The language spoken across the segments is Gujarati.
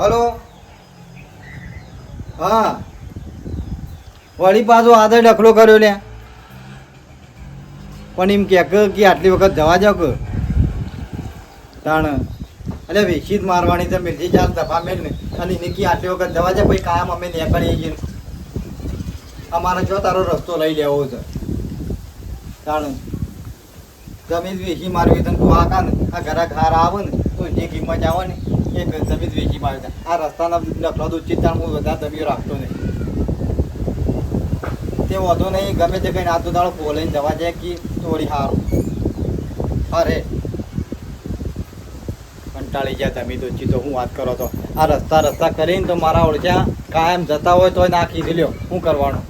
હલો? હા. વળી પાછો આદર ડખલો કર્યો લે. પણ એમ કે કે કે આટલી વખત જવા જાવ કે? તાણ. એટલે વેચી મારવાની તો મિર્ચી ચાલ દફા મેળ ને. અને નિકી આટલી વખત જવા જાય પછી કાયમ અમે નીકળીએ છીએ. અમારે જો તારો રસ્તો લઈ લેવો છે. તાણ. જમીન વેચી મારવી તને તું આકા ને? આ ઘરા ઘર આવે ને. તો જે કિંમત આવે ને, એ જમીન વેચી મારી દે આ રસ્તાના વધારે દમીઓ રાખતો નહીં. તે વધુ નહીં, ગમે તે કઈ નાતો દાડો બોલાઈને જવા જાય કે થોડી હારું. અરે. કંટાળી ગયા તમે તો ચીતો હું વાત કરો તો. આ રસ્તા રસ્તા કરીને તો મારા ઓળખ્યા કાયમ જતા હોય તોય નાખી દીલ્યો શું કરવાનું?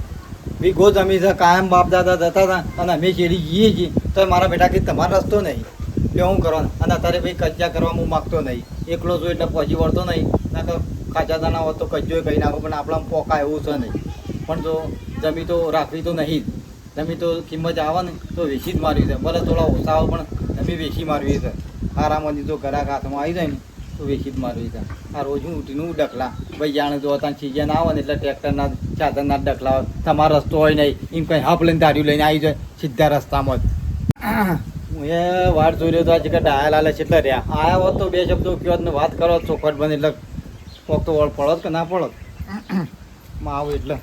વીઘો જમી છે કાયમ બાપ દાદા જતા હતા અને અમે ચેડી જઈએ છીએ તો મારા બેટા કે તમારો રસ્તો નહીં. એટલે શું કરો? અને અત્યારે ભાઈ કજ્જા કરવા હું માગતો નહીં. એકલો છું એટલે પહોંચી વળતો નહીં. ના તો કાચા દાના હોત તો કજ્જો કહી નાખો, પણ આપણા પોકા એવું છે નહીં. પણ જો જમી તો રાખવી તો નહીં જમી તો કિંમત આવે ને, તો વેચી જ મારવી છે. ભલે થોડા ઓછા આવે પણ જમી વેચી મારવી છે. આરામથી જો ઘરાક હાથમાં આવી જાય ને, તો વેચી જ મારવી છે. આ રોજ હું ઉઠીને હું ડખલા ભાઈ જાણે જો ત્યાં સિઝન આવે ને, એટલે ટ્રેક્ટરના સાધનના ડકલા તમારો રસ્તો હોય નહીં. એમ કંઈ હાફ લઈને દાઢી લઈને આવી જાય, સીધા રસ્તામાં જ. એ વાટ જોઈ રહ્યો તો આજે કે ડાયા લાલે છે એટલે રહ્યા. આયા હોત તો બે શબ્દો કયો ને વાત કરો ચોખવટ બને એટલે કોક તો વળ પડત કે ના પડત? માં આવું એટલે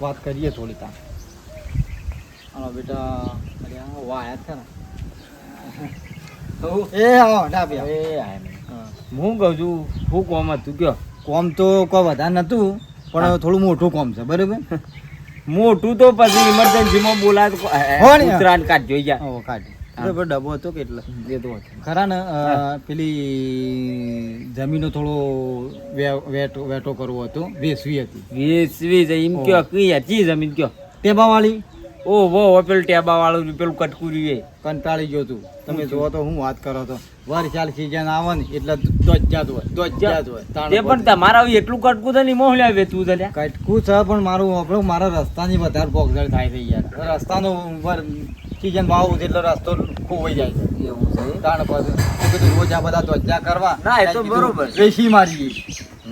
વાત કરીએ થોડી તા હા બેટા અરે વાયા છે ને. એ હા ડાબી. એ. હા. હું કહું છું શું કોમ હતું કયો? કોમ તો કોઈ વધારે નતું પણ થોડું મોટું કોમ છે બરાબર? મોટું તો પછી ઇમરજન્સીમાં બોલાય ઉતરાણ કાઢ જોઈ જાય ઓ કાઢી. બરાબર ડબ્બો હતો કેટલો એ હતો. ખરા ને પેલી જમીનો થોડો વેટો વેટો કરવો હતો વેસવી હતી. વેસવી છે એમ કયો કઈ હતી જમીન કયો? ટેબાવાળી? ઓ વો પેલું ટેબા વાળું પેલું કટકુરી એ. કંટાળી ગયો તું. તમે જોવો તો હું વાત કરો તો. વરસાદ સિઝન આવે ને એટલે દોજ્જાત હોય દોજ્જાત હોય તે પણ તમારા એટલું કટકું તો નહીં મોહલ્યા વેચવું તું લ્યા. કટકું છે પણ મારું આપણું મારા રસ્તાની વધારે પોગઝડ થાય છે યાર. રસ્તાનો સિઝન ભાવ એટલે રસ્તો ખોવાઈ જાય છે. એવું છે? તાણ પછી કીધું રોજ આ બધા ધ્વજા કરવા. ના, એ તો બરોબર. વેચી મારી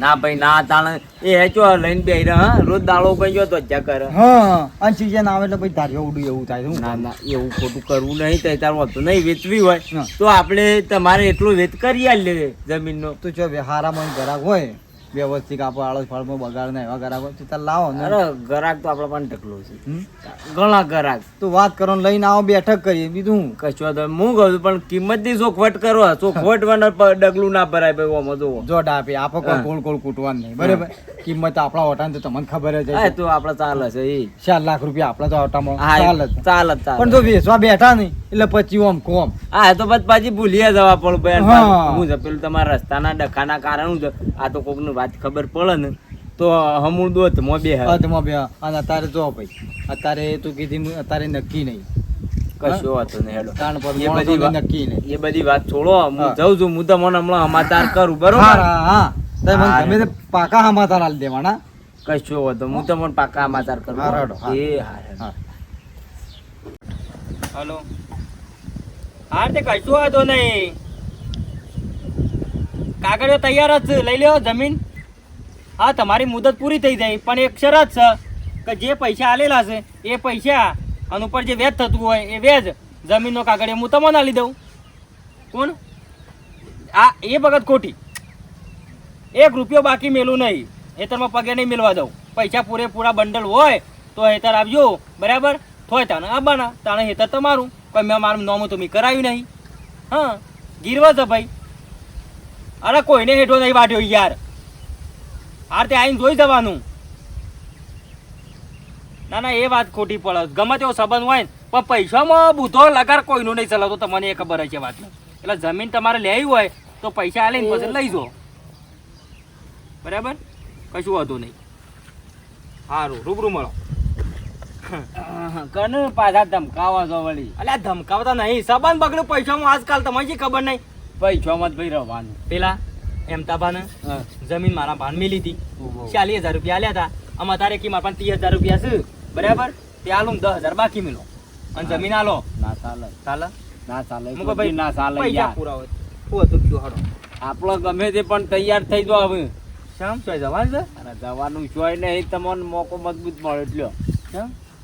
ના ભાઈ ના તાણ. એ હેચો લઈને બે હા? રોજ દાળો કઈ જો તો કરે. હા અને સિઝન આવે એટલે પછી ધાર્યો ઉડું એવું થાય છે ના ના એવું ખોટું કરવું નહીં તો તાર હોતું નહીં વેચવી હોય. તો આપણે તમારે એટલું વેચ કરી આલે જમીનનો. તો જો હારામાં જરાક હોય વ્યવસ્થિત આપણે આળસ ફાળમાં બગાડ ના એવા ગ્રાહક હોય તો તાર લાવો અરે ગરાક તો આપણા પણ ઢકલો છે. ઘણા ગરાક તો વાત કરો લઈને આવો બેઠક કરીએ. બીજું કશું તો હું કહું પણ કિંમતની ચોખવટ કરો. ચોખવટ પ- ડગલું ના ભરાય ભાઈ ઓમાં જોવો જોડ આપે આપો કોઈ. કોળ કોળ કૂટવાનું નહીં. બરાબર? કિંમત આપણા ઓટાને તો તમને ખબર જ હોય તો આપડે ચાલે છે એ ચાર લાખ રૂપિયા આપણા તો ઓટામાં. માં ચાલે ચાલે ચાલે. પણ જો વેચવા બેઠા નહીં એટલે પછી ઓમ કોમ. હા તો પછી પાછી ભૂલિયા જવા પડે હા. પેલું તમારા રસ્તાના ડખાના કારણ આ તો કોક વાત ખબર પડે ને તો હમું દોત મો બે હે. મો બે અને અત્યારે જો ભાઈ અત્યારે તું કીધી અત્યારે નક્કી નહીં. કશો વાતો નહીં હેડો. તાણ પર એ બધી વાત- નક્કી નહીં. એ બધી વાત છોડો હું. જઉં છું હું તમને હમણાં સમાચાર કરું બરોબર? હા, હા તમે મને હા. ગમે તે પાકા સમાચાર આલી દેવાના. કશો વાતો હું તમને પાકા સમાચાર કરું. એ હા હલો. હા તે કશો વાંધો નહીં. કાગળિયો તૈયાર જ લઈ લ્યો જમીન. હા, તમારી મુદત પૂરી થઈ જાય, પણ એક શરત છે કે જે પૈસા આલેલા છે, એ પૈસા અને ઉપર જે વેજ થતું હોય, એ વેજ જમીનનો કાગળિયો હું તમને આલી દઉં. કોણ? આ, એ વખત ખોટી. એક રૂપિયો બાકી મેલું નહીં હેતરમાં પગે નહીં મેળવા દઉં. પૈસા પૂરેપૂરા બંડલ હોય, તો હેતર આવજો બરાબર? થોય તાણે આવવાના તાણે હેતર તમારું. કોઈ મેં મારું નોમું તમે કરાવ્યું નહીં. હા, ગીરવા છે ભાઈ. અરે કોઈને હેઠો નહીં વાટ્યો યાર. હાર તે આવીને જોઈ જવાનું. ના ના એ વાત ખોટી પડે. ગમે તેવો સંબંધ હોય ને પણ પૈસામાં બુધો લગાર કોઈનું નહીં ચલાવતો તમને એ ખબર છે વાત એટલે જમીન તમારે લેવી હોય તો પૈસા આલે ને પછી લઈ જો. બરાબર? કશું વાંધો નહીં. સારું રૂબરૂ મળો. કનુ પાછા ધમકાવા છો વળી? અલ્યા ધમકાવતા નહીં. સંબંધ બગડ્યું પૈસામાં આજકાલ તમારી ખબર નહીં? પૈસામાં જ ભાઈ રહેવાનું. પેલા એમતાબાને જમીન મારા ભાન મેલી હતી. ચાલીસ હજાર રૂપિયા આલ્યા હતા. આમાં તારે કી મારા પાસે ત્રીસ હજાર રૂપિયા છે. બરાબર? તે આલું દસ હજાર બાકી મિલો. અને જમીન આલો. ના ચાલે. ચાલે? ના ચાલે. મુકો ભાઈ ના ચાલે પૈસા પૂરા હોય. હું હતું કયો હડો આપણો ગમે તે પણ તૈયાર થઈ જો હવે. શામ ચોય જવાનું છે? અને જવાનું જોઈ નહીં તમને મોકો મજબૂત મળે એટલે.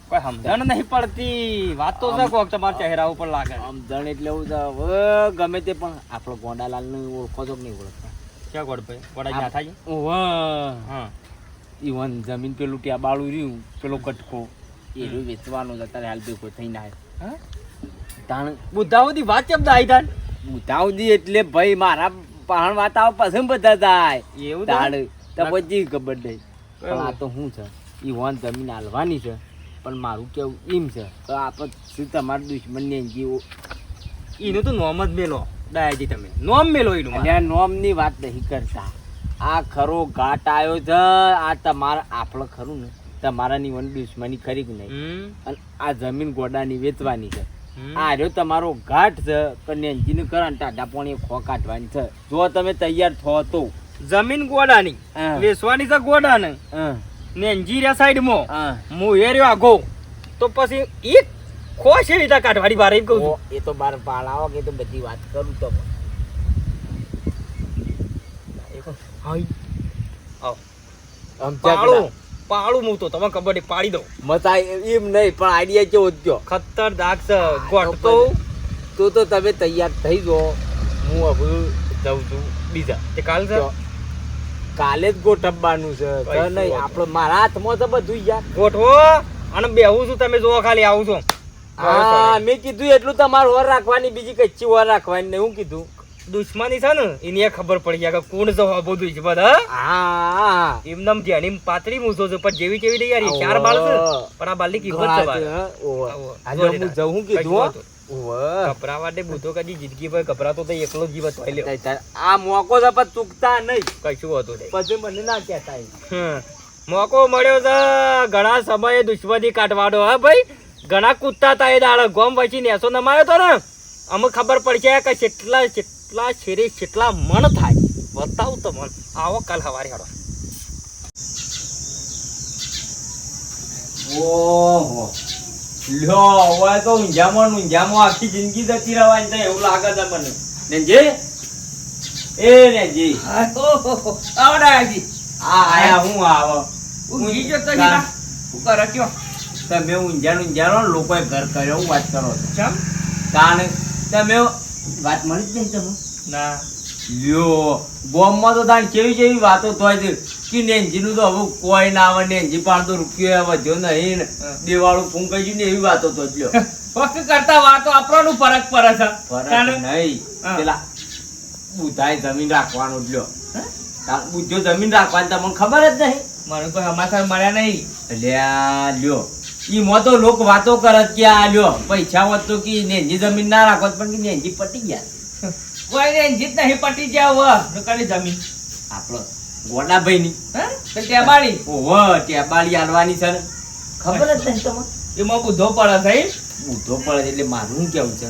કોઈ સમજણ નહીં પડતી. વાત તો છે કોક તમારા ચહેરા ઉપર લાગે. સમજણ એટલે એવું છે ગમે તે પણ આપણો ગોંડાલાલ ને ઓળખો તો કે નહીં ઓળખતા ક્યાં ગોડ ભાઈ? ગોડા ના થાય? ઓવે હા. ઈવન જમીન પેલું ત્યાં બાળું રહ્યું પેલો કટકો એ રહ્યું વેચવાનો જ અત્યારે હાલ ભેગો થઈ ના હા? તાણ બુદ્ધાઓથી વાત કેમ થાય તાણ? ઉતાવળી એટલે ભાઈ મારા પહાણ વાત આવે પસંદ બધા થાય. એવું તાણ? તો પછી ખબર નહીં. પણ આ તો શું છે? ઈ વન જમીન હાલવાની છે પણ મારું કેવું એમ છે. તો આપણે શું તમારા દુશ્મનને જીવો એનું તો નોમ જ મેલો. દાયાજી તમે. નોમ મેલો એનું અને નોમની વાત નહીં કરતા. આ ખરો ઘાટ આવ્યો છે આ તમારા આપણે ખરું ને તમારાની વન દુશ્મની ખરી કે નહીં? અને આ જમીન ગોડાની વેચવાની છે. આ રહ્યો તમારો ઘાટ છે કન્યાજીને કરા ટાટા પોણી ખો કાઢવાની છે. જો તમે તૈયાર થો તો. જમીન ગોડાની. વેચવાની છે ગોડાને. ને અંજીરિયા સાઈડમાં. હા. હું એ રહ્યો આગો. તો પછી એક ખોશ એવી રીતે કાઢવાની બારે કહું એ તો બાર પાળાવો કે તો બધી વાત કરું તો. પાળું પાળું હું તો તમે કબડ્ડી પાડી દઉં. મતા એમ નહીં પણ આઈડિયા કેવો કયો ખતરનાક છે ગોટ તો તો તમે તૈયાર થઈ જો હું હવે જઉં છું બીજા. તે કાલ છે? કાલે જ ગોઠવવાનું છે. નહીં આપણે મારા હાથમાં તો બધું યાર. ગોઠવો અને બેહું છું તમે જોવા ખાલી આવું છો. હા મેં કીધું એટલું તમારે વર રાખવાની બીજી કચ્છી વર રાખવાની નહીં હું કીધું. દુશ્મની છે ને એની ખબર પડી ગયા કે કોણ છે હબો દુશ્મન હા? હા. ધ્યાન એમ પાતળી મૂછો છે પણ જેવી જેવી યાર ચાર બાળ છે પણ આ બાલની કિંમત છે. આજે હું જઉં કીધું બુધો કદી જિંદગી પર તો એકલો જીવત હોય. આ મોકો છે પણ ચૂકતા નહીં. કશું હતું પછી મને ના કહેતા મોકો મળ્યો છે ઘણા સમયે દુશ્મની કાઢવાનો હા ભાઈ? ઘણા કૂદતા હતા એ દાડે. ગોમ વચ્ચે નેસો નમાયો તો ને. અમે ખબર પડશે કે કેટલા કેટલા શેરે કેટલા મન થાય. બતાવું તો મન આવો કાલ હવારે હાડો. ઓહો. લ્યો હવે તો ઊંઝામાં ઊંઝામાં આખી જિંદગી જતી રહેવાની થાય એવું લાગે છે મને. નેનજી? એ નેનજી. આ આયા હું આવો. કા- તમે ઊંઝાનું ઊંઝાનો લોકોએ ઘર કર્યો હું વાત કરો છો. તાણ તમે વાત મળી જ નહીં તમે ના. લ્યો બોમ્બમાં તો તાણ કેવી કેવી વાતો થાય છે કે નેનજીનું તો હવે કોઈ ના આવે નેનજી પણ તો રૂપિયો વધ્યો નહીં દેવાળું ફૂંકાઈ ગયું ને એવી વાતો તો લ્યો. ફક્ત કરતા વાતો આપણો ફરક પડે છે. ફરક નહીં. પેલા બુધાય જમીન રાખવાનું જ લ્યો. બુદ્ધો જમીન રાખવાની તમને ખબર જ નહીં? મને કોઈ સમાચાર મળ્યા નહીં. લ્યા લ્યો. ઈ મો તો લોક વાતો કરે કે આ લ્યો પૈસા હોત તો કે નેનજી જમીન ના રાખોત પણ કે નેનજી પટી ગયા. કોઈ જીત નહીં પટી જાવ દુકાની જમીન. આપણો ગોડાભાઈ ની તો ત્યાં બાળી ઓહો ત્યાં બાળી હાલવાની છે ને. ખબર જ નહીં તમને એમાં બુધો પડે થઈ. બુધો પડે એટલે મારું કેવું છે?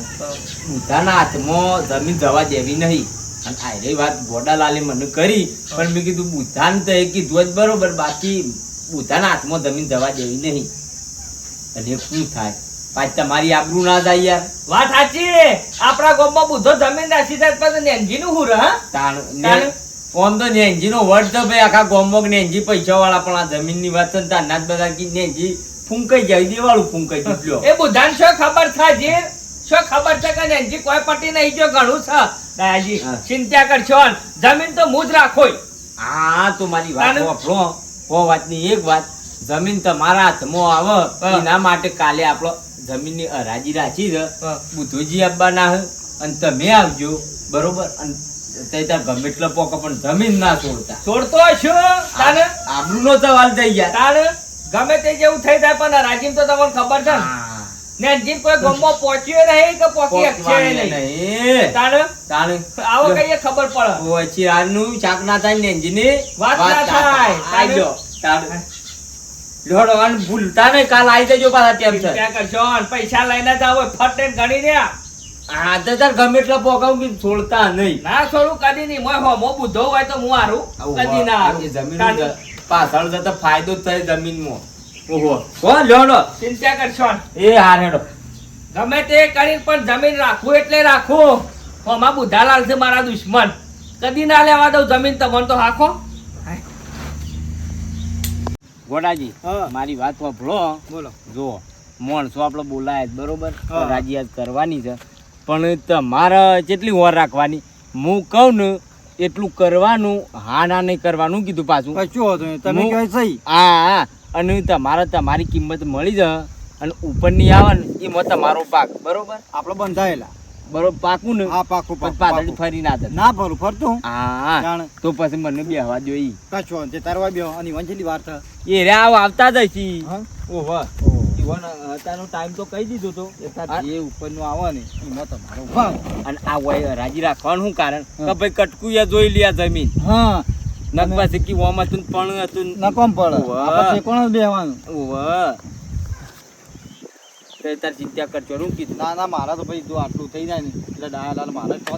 બુધાના હાથમાં જમીન જવા દેવી નહીં. અને આયરી વાત ગોડાલાલે મને કરી પણ મેં કીધું બુધાને તો એ કીધું જ બરોબર બાકી બુધાના હાથમાં જમીન જવા દેવી નહીં. અને શું થાય? પાછ તમારી આબરૂ ના જાય યાર. વાત સાચી. આપણા ગામમાં બુધો જમીન રાખી જાય પછી નેનજી નું હુર હા? તાણ? ઓમ તો નેનજી નો વર્ડ તો ભાઈ આખા ગોમોક નેનજી પૈસા વાળા પણ આ જમીનની વાત છે ને બધા કી નેનજી ફૂંકાઈ જાય દેવાળું ફૂંકાઈ ગયું એ બુધાન શું ખબર છે જે શું ખબર છે કે નેનજી કોઈ પટી નહીં જો ઘણું છે? દાયાજી ચિંતા કરશો જમીન તો મુજ રાખોય. હા તો મારી વાત? વાપરો. ઓ વાતની એક વાત. જમીન તમારા હાથમાં આવે એના માટે કાલે આપણો જમીનની હરાજી રાખી છે. બુધુજી આવવાના હે અને તમે આવજો. બરોબર? અને તે ત્યાં ગમે એટલો પોકો પણ જમીન ના છોડતા. છોડતો છું તાને? આબરૂનો સવાલ થઈ ગયા. તાને? ગમે તે જેવું થઈ જાય પણ રાજીમ તો તમને ખબર છે ને. હા. કોઈ ગમો પહોંચ્યો નહીં કે શકશે પોકવાનું નહીં. તાને? તાણે આવો કઈ ખબર પડે. પછી આનું શાક ના થાય ને એન્જિનની વાત ના થાય. આવજો. તાણે લોડો અને ભૂલતા નહીં કાલ આવી જજો પાછા ટેમ છે ક્યાં કરશો? પૈસા લઈને જ આવો ફટ ને ગણી દે હા તો તાર ગમે એટલા પોકાવું કે છોડતા નહીં. ના છોડું કદી નહીં. મોય હો મો બુધો હોય તો હું હારું. કદી ના હારું. જમીન પાછળ જતા ફાયદો થાય જમીનમાં. ઓહો. હો લ્યો ચિંતા કરશો. એ હાર હેડો. ગમે તે કરી પણ જમીન રાખવું એટલે રાખવું આમાં બુધાલાલ છે મારા દુશ્મન. કદી ના લેવા દઉં જમીન તમને તો હાખો. ગોડાજી. મારી વાત વાપરો બોલો. જો માણસો આપણે બોલાય બરોબર? રાજીયાત કરવાની છે. પણ તમારે કેટલી વાર રાખવાની? હું કહું ને એટલું કરવાનું હા ના નહીં કરવાનું કીધું પાછું. કશું હોતું. તમે કહો સહી. હા હા. અને તમારે તમારી કિંમત મળી જ અને ઉપરની આવે ને એમાં તમારો પાક બરોબર? આપણે બંધાયેલા. બરોબર પાકું ને? આ પાકું પાછળ ફરી ના ના ફરું ફરતું હા. તો પછી મને બેહવા જોઈ કશું તે તારવા બેહો. અને વંચેલી વાર એ રે આવ આવતા જ હશી ઓહો ઈવન અત્યારનો ટાઈમ તો કહી દીધો તો. એ જે આવે ને એમાં તમારો ભાગ અને આ વય રાજી રાખવાનું શું કારણ? કે ભાઈ કટકું જોઈ લ્યા જમીન. હા. નક પાસે કે ઓમ હતું પણ હતું નકોમ પડે. કોણ બેવાનું ઓહો. તે તાર ચિંતા કરજો હું કીધું. ના ના મારા તો ભાઈ જો આટલું થઈ જાય ને એટલે ડાયાલાલ મારે તો.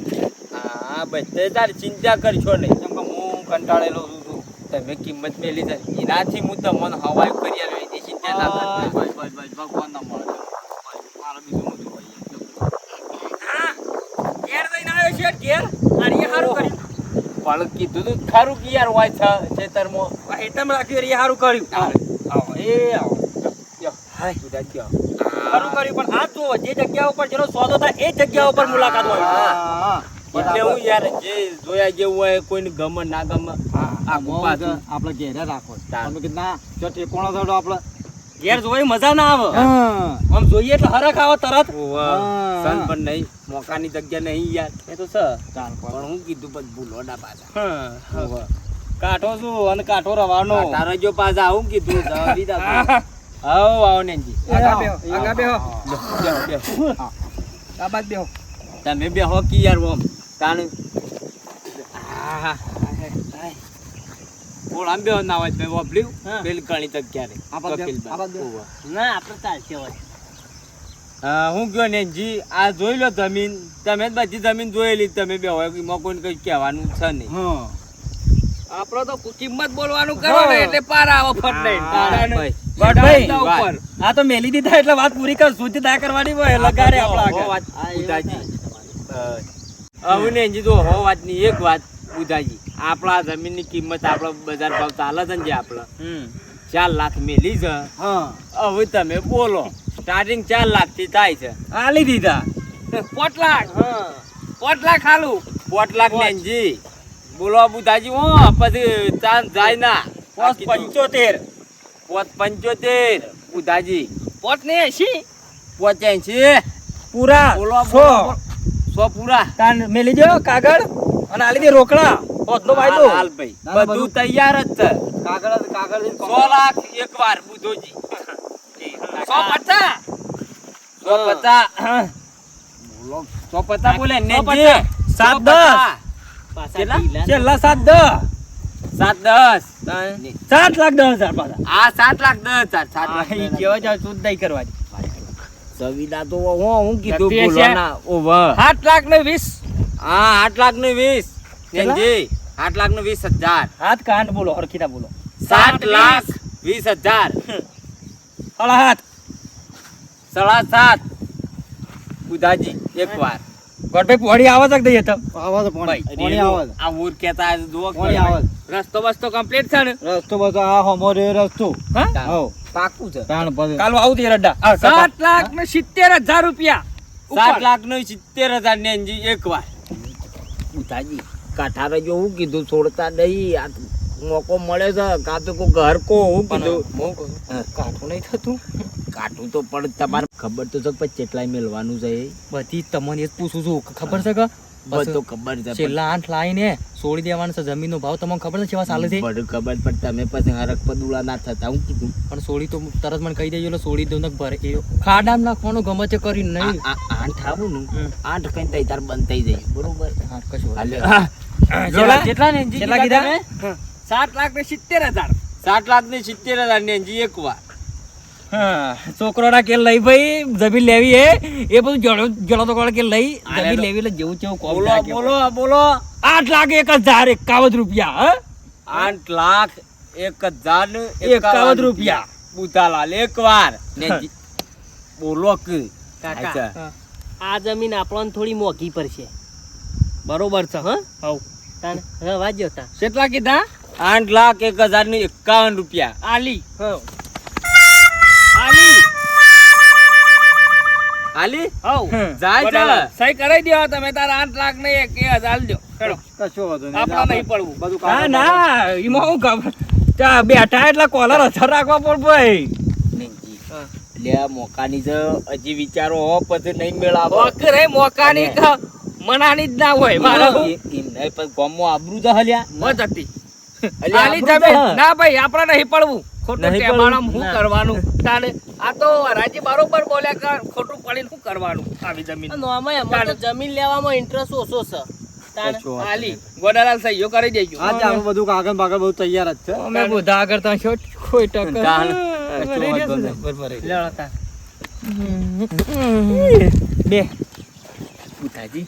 હા ભાઈ તે તાર ચિંતા કરશો નહીં. કેમ કે હું કંટાળેલો છું. તમે કિંમત મેલી છે એનાથી હું તમને હવાઈ કરી આવ્યો એની ચિંતા ના કરતા ભાઈ બસ, બસ, ભગવાન ના મળે. મારા બીજું બધું ભાઈ ઘેર જઈને આવ્યો છે ઘેર? અને એ સારું કર્યું. પણ કીધું તું ખરું કે યાર હોય છે ખેતરમાં? આ હેઠમ રાખ્યું એ સારું કર્યું. એ આવો. હાય, બધા યો. સારું કર્યું પણ આ તો જે જગ્યા ઉપર જેનો સોદો થાય એ જગ્યા ઉપર મુલાકાત હોય. એટલે હું યાર જે જોયા જેવું હોય કોઈને ગમે ના ગમે આપણે ઘેરે રાખો. તમે કીધું જો ટેકોણો થોડો આપણે ઘેર જોઈ મજા ના આવે. આમ જોઈએ એટલે હરખ આવે તરત. સન પણ નહીં મોકાની જગ્યા નહીં યાર. એ તો સર પણ હું કીધું પણ ભૂલો ના પાછા કાઠો શું? અને કાઠો રવાનો. આ જો પાછા આવું કીધું. આવો આવો નેનજી આગા બેહો, આગા બેહો. બેહો, બેહો. આ બાદ બેહો તમે બે હો કી યાર ઓમ તાણ આહા. બોલ આમ બેહો ના હોય મેં વાપર્યું હા. પેલી તક જગ્યા રે આ બાજુ, કપિલભાઈ. આ બાજુ. ઓવા. ના આપણે ચાલશે હોય હા હું કયો નેનજી આ જોઈ લો જમીન તમે જ બધી જમીન જોયેલી તમે બે હોય એમાં કોઈને કઈ કહેવાનું છે નહીં હા. આપણો તો કિંમત બોલવાનું કરો ને એટલે પાર આવો ફટ લઈને. ભાઈ. સીધા. આ તો મેલી દીધા એટલે વાત પૂરી કર શુદ્ધ દા કરવાની હોય લગાડે આપણા આગળ. વાત બુધાજી હવે નેનજી જો હો વાતની એક વાત બુધાજી આપણા જમીનની કિંમત આપણા બજાર ભાવ ચાલે છે ને જે આપણે. ચાર લાખ મેલી છે. હવે તમે બોલો સ્ટાર્ટિંગ ચાર લાખથી થાય છે. આલી દીધા. પોટ લાખ. પોટ લાખ હાલું. પોટ લાખ. નેનજી બોલો બુધાજી હો પછી ચાંદ જાય ના. પંચોતેર. પોત પંચોતેર. ઉધાજી પોત ને એસી પોચ્યાસી પૂરા. બોલો સો. સો પૂરા. તાન મેલી જો કાગળ અને આલી દે રોકડા. હોદનો વાયદો. હાલ ભાઈ. ના, ના, બધું બધું. તૈયાર જ છે. કાગળ કાગળ સો લાખ એક વાર બુધોજી સો પચાસ. સો પચાસ. સો પચાસ બોલે ને સાત દસ. કેટલા? છેલ્લા સાત દસ. સાત દસ. સાત? લાખ દસ હજાર પાછા. આ સાત લાખ દસ હજાર સાત લાખ કેવા જાવ તો હું હું કીધું ને વીસ. હા આઠ લાખ ને વીસ? આઠ લાખ ને વીસ હજાર. હાથ કાંડ બોલો હરખીતા બોલો. સાત લાખ વીસ. હજાર. સાડા હાથ સાડા સાત. બુધાજી એક વાર. ગોઠભાઈ પોણી આવે છે કે દઈએ તમ આવા તો પોણી. પોણી આવા આ ઉર કેતા જુઓ પોણી આવા રસ્તો બસ્તો કમ્પ્લીટ છે ને? રસ્તો બસ્તો આ હોમો રે રસ્તો. હા? હો. પાકું છે. તાણ પછી કાલ આવું તે રડ્ડા. આ સાત લાખ ને સિત્તેર હજાર રૂપિયા. સાત લાખ નો સિત્તેર હજાર ને અંજી એક વાર. બુધાજી કાઠારે જો હું કીધું છોડતા નહીં. આ મોકો મળે છે. કાં તો કોઈ ઘર કો હું કીધું. કાઠું નહીં થતું. કાઠું તો પણ તમારે ખબર તો છે પછી કેટલાય મેળવાનું છે બધી તમને જ પૂછું છું. ખબર છે કે? બધું ખબર છે છેલ્લા આઠ લાઈને છોડી દેવાનો છે. જમીનનો ભાવ તમને ખબર છે કેવા ચાલે છે બધું ખબર પણ તમે પછી હરક પદુડા ના થતા હું કીધું. પણ છોડી તો તરત મને કહી દેજો એટલે છોડી દઉં ને ભરે. એ ખાડામાં નાખવાનું ગમે છે કરી નહીં. આઠ આવું ને? આઠ કઈ તઈ તાર બંધ થઈ જાય. બરોબર? હા કશું હાલે. કેટલા- કેટલા ને કેટલા કીધા સાત લાખ ને સિત્તેર હજાર. સાત લાખ ને સિત્તેર હજાર ને એક વાર છોકરોના કે લઈ ભાઈ જમીન લેવી હે. એ બધું જળો જળો તો કે લઈ જમીન લેવી એટલે જેવું જેવું બોલો બોલો બોલો. આઠ લાખ એક હજાર એકાવન રૂપિયા હા? આઠ લાખ એક હજાર એકાવન રૂપિયા. બુધાલાલ એક વાર. બોલો કે. કાકા. આ જમીન આપણને થોડી મોંઘી પડશે. બરોબર છે હા? હવ. તાન હા વાજ્યો તા કેટલા કીધા? આઠ લાખ એક હજાર ને એકાવન રૂપિયા. આલી. આલી હાલી? હવ. જાય જા સહી કરાઈ દ્યો તમે તારા 8 લાખ ને એક એક ચલો કશો વાંધો નહીં. આપણા નહીં પડવું. બધું ના ના ઈમાં હું ખબર? ત્યાં બેઠા એટલે કોલર અસર રાખવા પડ ભાઈ. લે મોકાની જ હજી વિચારો હો પછી નહીં મેળાવો. એ મોકાની ક- મનાની જ ના હોય મારા. હું નહીં પણ ગોમો આબરૂ જ હલ્યા. મત હતી. હાલી જમીન ના ભાઈ આપણે નહીં પડવું. ખોટું પડવું. શું કરવાનું. તાને આ તો રાજી બરોબર બોલ્યા કર ખોટું પડીને શું કરવાનું આવી જમીન? નોર્મલ અમારે જમીન લેવામાં ઇન્ટરેસ્ટ ઓછો છે. આલી ગોડાલાલ સહીઓ કરી દેજો. હા જ બધું કાગળ બાગળ બધું તૈયાર જ છે. અમે બધા આગળ કોઈ ટક્કર. લેવડો તાન. બે બુધાજી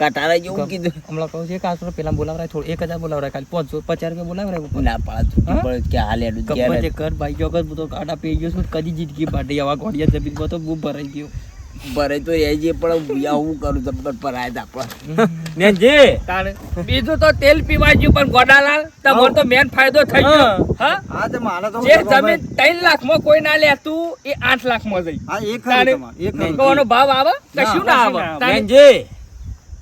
કટારા જેવું કીધું. હમણાં કહું છે કે આસરો પેલા બોલાવરાય થોડું એક હજાર બોલાવરાય ખાલી પાંચસો પચાસ રૂપિયા બોલાવરાય ઉપર. ના પાડા હા? કે હાલ એડું જે. કર ભાઈ ગયો કર બધો કાટા પી ગયો છું કદી જીતકી બાટી આવા ગોડિયા જમીન તો બહુ ભરાઈ ગયો. ભરે તો એ જે પણ આવું કરું જબ્બર પરાય આપણે. ને જે બીજું તો તેલ પીવા જ્યું પણ ગોડાલાલ તમારો તો મેન ફાયદો થઈ ગયો. હા. હા? તો મારે તો જે જમીન ત્રણ લાખમાં કોઈ ના લેતું એ આઠ લાખમાં જઈ. હા એક એક ભાવ આવે? કશું ના આવે. ને જે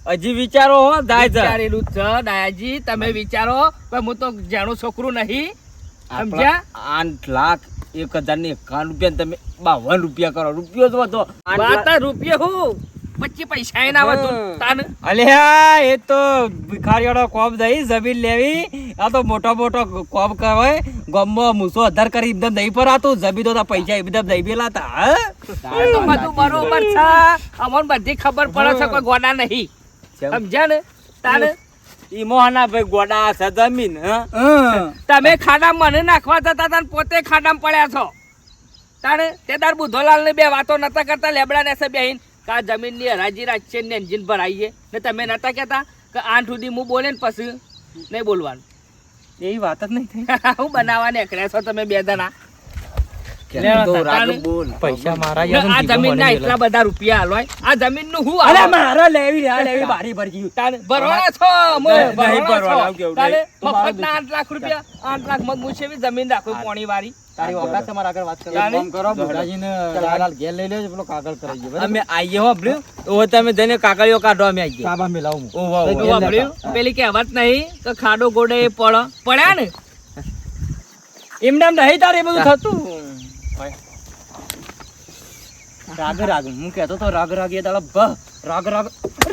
હજી વિચારો હો દાય વિચારેલું છે દાયાજી તમે વિચારો પણ હું તો જાણું છોકરું નહીં. સમજ્યા? આઠ લાખ એક હજાર ને એકાવન રૂપિયા તમે બાવન રૂપિયા કરો. રૂપિયો તો હતો. રૂપિયા હું? પચીસ પૈસા એના વધુ તાન અલ્યા એ તો ભિખારીઓનો કોપ દઈ જમીન લેવી. આ તો મોટો મોટો કોપ કહેવાય ગમો મૂસો અધાર કરી એકદમ પર આતું. જમીન તો પૈસા એકદમ દઈ પેલા તા બધું બરોબર છે. અમને બધી ખબર પડે છે કોઈ ગોડા નહીં. સમજ્યા ને? તારે ઈ મોહનાભાઈ ગોડા છે જમીન. તમે ખાડા મને નાખવા જતા હતા પોતે ખાડામાં પડ્યા છો. તાણે તે તાર બુધોલાલ ને બે વાતો નતા કરતા લેબડા ને છે બેહીન કે આ જમીનની હરાજી રાખશે ને એન્જિન ભરાઈએ. ને તમે નતા કહેતા કે આઠ સુધી હું બોલે ને પછી નહીં બોલવાનું. એવી વાત જ નહીં થઈ. હું બનાવવા નીકળ્યા છો તમે બે જણા કે લે, તો તાણે- રાગ બોલ પૈસા મારા આ જમીન ના એટલા બધા રૂપિયા હાલવાય આ જમીનનું હું અરે મારા લેવી આ લેવી બારી ભરી ભરવાના છો નહીં, નહીં ભરવાના ભરવાના, છો. કેવું તાણે નહીં. તો મારું મફતના આઠ લાખ રૂપિયા આઠ લાખ મગ મૂછે બી જમીન રાખો પોણી વાળી. તારી ઓકાત છે આગળ વાત એક કામ કરો બુધાજીને લાલાલ ઘેર લઈ લેજો પેલો કાગળ કરાવી દે, અમે આઈએ હો આપણે તો તમે જઈને કાકડીઓ કાઢો અમે આઈએ. સાબા મિલાવું. તો તો. પેલી કહેવત નહીં કે ખાડો ગોડે એ પડ પડ્યા ને? એમને એમ નહીં તારે એ બધું થતું. રાગ રાગ હું કહેતો તો રાગ રાગ એ દાડા ભ રાગ રાગ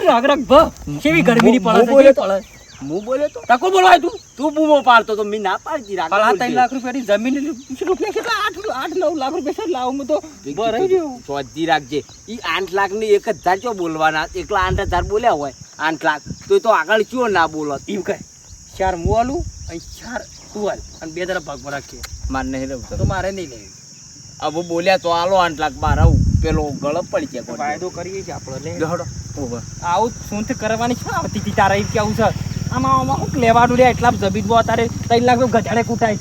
રાગ રાગ ભ કેવી ગરમીની પડે બોલ્યો છે પડે હું બોલ્યો તો? તકો બોલવાય તું. તું બૂમો પાડતો તો મેં ના પાડતી રાગ કાલા ત્રણ લાખ રૂપિયાની જમીન રૂપિયા કેટલા આઠ આઠ નવ લાખ રૂપિયા લાવ હું તો ભરાઈ ગયું. ચોધી રાખજે. ઈ આઠ લાખની એક હજાર ચો બોલવાના? એકલા આઠ હજાર બોલ્યા હોય આઠ લાખ. તો એ તો આગળ ચો ના બોલો એમ કહે ચાર હું આલું અને ચાર તું હાલ અને બે તરફ ભાગમાં રાખીએ. મારે નહીં લેવું. તો મારે નહીં લેવી. હવે બોલ્યા તો આલો આઠ લાખ બાર આવું. પેલો ગળપ પડી ગયા કોણ. ફાયદો કરીએ છીએ આપણે આવું શું કરવાની છે આવતી તારા કેવું છે. આમાં આમાં શું લેવાનું રે એટલા જમીનમાં તારે ત્રણ લાખ ગજાડે કૂટાય.